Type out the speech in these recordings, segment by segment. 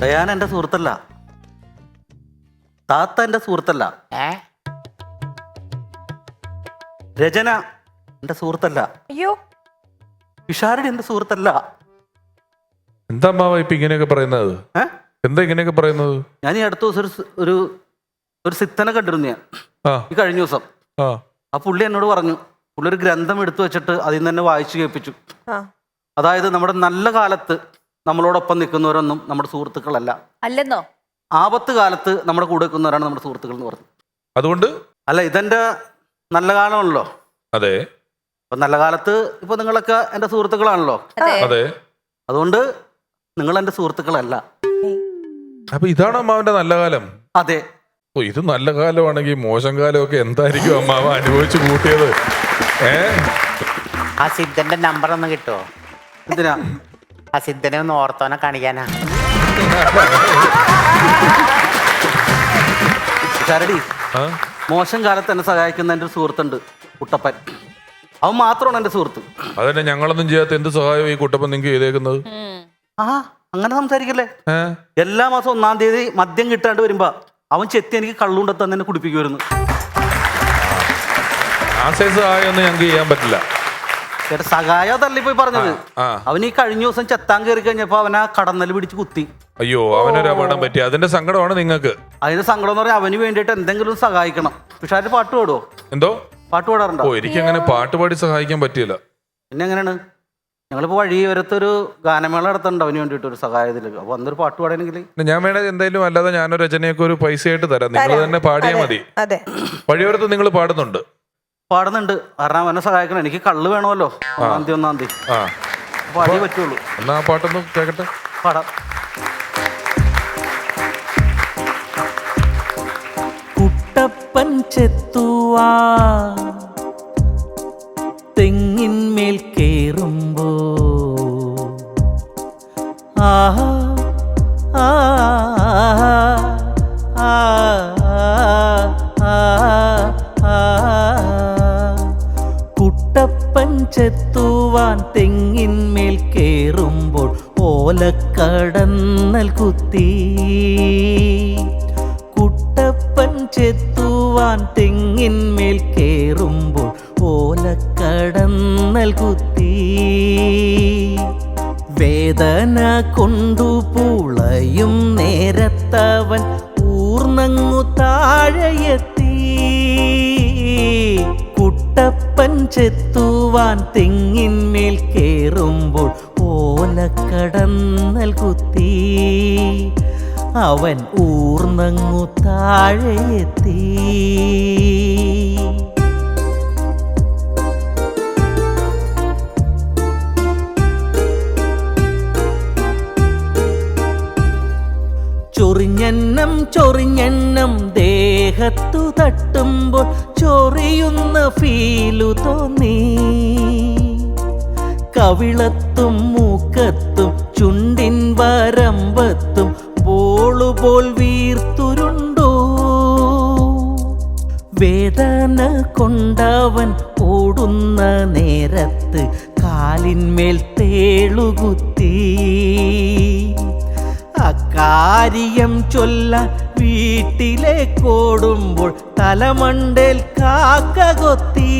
ദയാൻ എന്റെ സുഹൃത്തല്ല. താത്ത എന്റെ സുഹൃത്തല്ല. ഏ? രചന എന്റെ സുഹൃത്തല്ല. അയ്യോ. വിഷാരടി എന്റെ സുഹൃത്തല്ല. എന്താ അമ്മാവ ഇപ്പൊ ഇങ്ങനെയൊക്കെ പറയുന്നത്? ഏ? എന്താ ഇങ്ങനെയൊക്കെ പറയുന്നത്? ഞാൻ ഈ അടുത്ത ദിവസം ഒരു സ്- ഒരു ഒരു സിത്തനെ കണ്ടിരുന്നു ഞാൻ. ആ. ഈ കഴിഞ്ഞ ദിവസം. ആ. ആ പുള്ളി എന്നോട് പറഞ്ഞു പുള്ളി ഒരു ഗ്രന്ഥം എടുത്തു വെച്ചിട്ട് അതിൽ നിന്ന് തന്നെ വായിച്ചു കേൾപ്പിച്ചു. ആ. അതായത് നമ്മുടെ നല്ല കാലത്ത് നമ്മളോടൊപ്പം നിൽക്കുന്നവരൊന്നും നമ്മുടെ സുഹൃത്തുക്കളല്ല. അല്ലെന്നോ? ആപത്ത് കാലത്ത് നമ്മുടെ കൂടെ നിൽക്കുന്നവരാണ് നമ്മുടെ സുഹൃത്തുക്കൾ എന്ന് പറഞ്ഞു. അതുകൊണ്ട്? അല്ല ഇതെന്റെ നല്ല കാലമാണല്ലോ. അതെ. അപ്പൊ നല്ല കാലത്ത് ഇപ്പൊ നിങ്ങളൊക്കെ എന്റെ സുഹൃത്തുക്കളാണല്ലോ. അതെ. അതെ. അതുകൊണ്ട് നിങ്ങൾ എന്റെ സുഹൃത്തുക്കളല്ല. അപ്പൊ ഇതാണ് അമ്മാവന്റെ നല്ല കാലം. അതെ. ഓ ഇത് നല്ല കാലമാണെങ്കിൽ മോശം കാലമൊക്കെ എന്തായിരിക്കും അമ്മാവ അനുഭവിച്ചു കൂട്ടിയത്? ഏ? ആ സിദ്ധന്റെ നമ്പർ ഒന്ന് കിട്ടുമോ എന്തിനാ? ആ സിദ്ധനെ ഒന്ന് ഓർത്തോനെ കാണിക്കാനാ. ചരടി? മോശം കാലത്ത് എന്നെ സഹായിക്കുന്ന എന്റെ ഒരു സുഹൃത്തുണ്ട് കുട്ടപ്പൻ. അവൻ മാത്രമാണ് എന്റെ സുഹൃത്ത്. അതന്നെ ഞങ്ങളൊന്നും ചെയ്യാത്ത എന്ത് സഹായം ഈ കുട്ടപ്പൻ നിങ്ങൾക്ക് ചെയ്തേക്കുന്നത്? ആ അങ്ങനെ സംസാരിക്കല്ലേ? എല്ലാ മാസം ഒന്നാം തീയതി മദ്യം കിട്ടാണ്ട് വരുമ്പോ അവൻ ചെത്തി എനിക്ക് കള്ളുണ്ടെത്താൻ തന്നെ കുടിപ്പിക്കുമായിരുന്നു. ആ സൈസ് സഹായം ഒന്നും ഞങ്ങൾക്ക് ചെയ്യാൻ പറ്റില്ല. ചേട്ടാ സഹായ തള്ളിപ്പോയി പറഞ്ഞത്. അവൻ ഈ കഴിഞ്ഞ ദിവസം ചെത്താൻ കയറി കഴിഞ്ഞപ്പോ അവൻ ആ കടന്നൽ പിടിച്ച് കുത്തി. അയ്യോ അവനൊരു അപകടം പറ്റി. അതിന്റെ സങ്കടമാണ് നിങ്ങൾക്ക്. അതിന്റെ സങ്കടം എന്ന് പറഞ്ഞാൽ അവന് വേണ്ടിയിട്ട് എന്തെങ്കിലും സഹായിക്കണം. പക്ഷെ അതിന് പാട്ട് പാടുവോ? എന്തോ? പാട്ട് പാടാറുണ്ടോ? എനിക്ക് അങ്ങനെ പാട്ട് പാടി സഹായിക്കാൻ പറ്റിയില്ല. പിന്നെ എങ്ങനെയാണ്? ഞങ്ങളിപ്പോ വഴി വരത്തൊരു ഗാനമേള നടത്തുന്നുണ്ട് അവന് വേണ്ടിട്ട് ഒരു സഹായത്തിൽ അപ്പൊ അന്നൊരു പാട്ട് പാടണമെങ്കിൽ ഞാൻ വേണേ എന്തായാലും അല്ലാതെ ഞാനൊരു രചനയൊക്കെ ഒരു പൈസയായിട്ട് തരാം. നിങ്ങൾ തന്നെ പാടിയാൽ മതി. അതെ. വഴിയോരത്ത് നിങ്ങൾ പാടുന്നുണ്ട്. പാടുന്നുണ്ട്. കാരണം അവനെ സഹായിക്കണം. എനിക്ക് കള്ള് വേണമല്ലോ. ഒന്നാം തീയതി ഒന്നാം തീയതി. ആ. അപ്പൊ അതേ പറ്റുള്ളൂ. എന്നാ ആ പാട്ടൊന്ന് കേക്കട്ടെ? പാടാം. കുട്ടപ്പൻ ചെത്തുവാ. തെങ്ങിന്മേൽ കേറുമ്പോൾ ഓലക്കടന്നൽ കുത്തി. കുട്ടപ്പൻ ചെത്തുവാൻ തെങ്ങിന്മേൽ കേറുമ്പോൾ ഓലക്കടന്നൽ കുത്തി. വേദന കൊണ്ടു പുളയും നേരത്തവൻ ഊർന്നങ്ങു താഴെയെത്തി. കുട്ടപ്പൻ ചെത്തുവാൻ തെങ്ങിന്മേൽ കേറുമ്പോൾ ഓലക്കടന്നൽ കുത്തി. അവൻ ഊർന്നങ്ങു താഴെയെത്തി. ചൊറിഞ്ഞെണ്ണം ചൊറിഞ്ഞെണ്ണം ദേഹത്തു തട്ടുമ്പോൾ ചൊറിയുന്ന ഫീലു തോന്നി. കവിളത്തും മൂക്കത്തും ചുണ്ടിൻ വരമ്പത്തും ബോളുപോൽ വീർത്തുരുണ്ടോ. വേദന കൊണ്ടവൻ ഓടുന്ന നേരത്ത് കാലിന്മേൽ തേളുകുത്തി. അക്കാര്യം ചൊല്ല വീട്ടിലേക്കോടുമ്പോൾ തലമണ്ടേൽ കാക്ക കൊത്തി.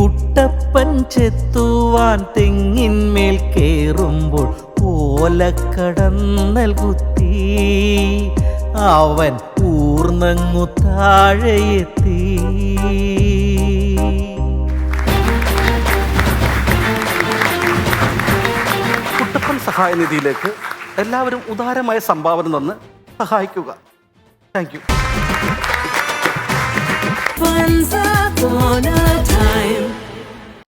കുട്ടപ്പൻ ചെത്തുവാൻ തെങ്ങിന്മേൽ കേറുമ്പോൾ ഓലക്കടന്നൽ കുത്തി. അവൻ ഊർന്നങ്ങു താഴെയെത്തി. കുട്ടപ്പൻ സഹായ നിധിയിലേക്ക് എല്ലാവരും ഉദാരമായ സംഭാവന തന്ന് സഹായിക്കുക. Thank you time,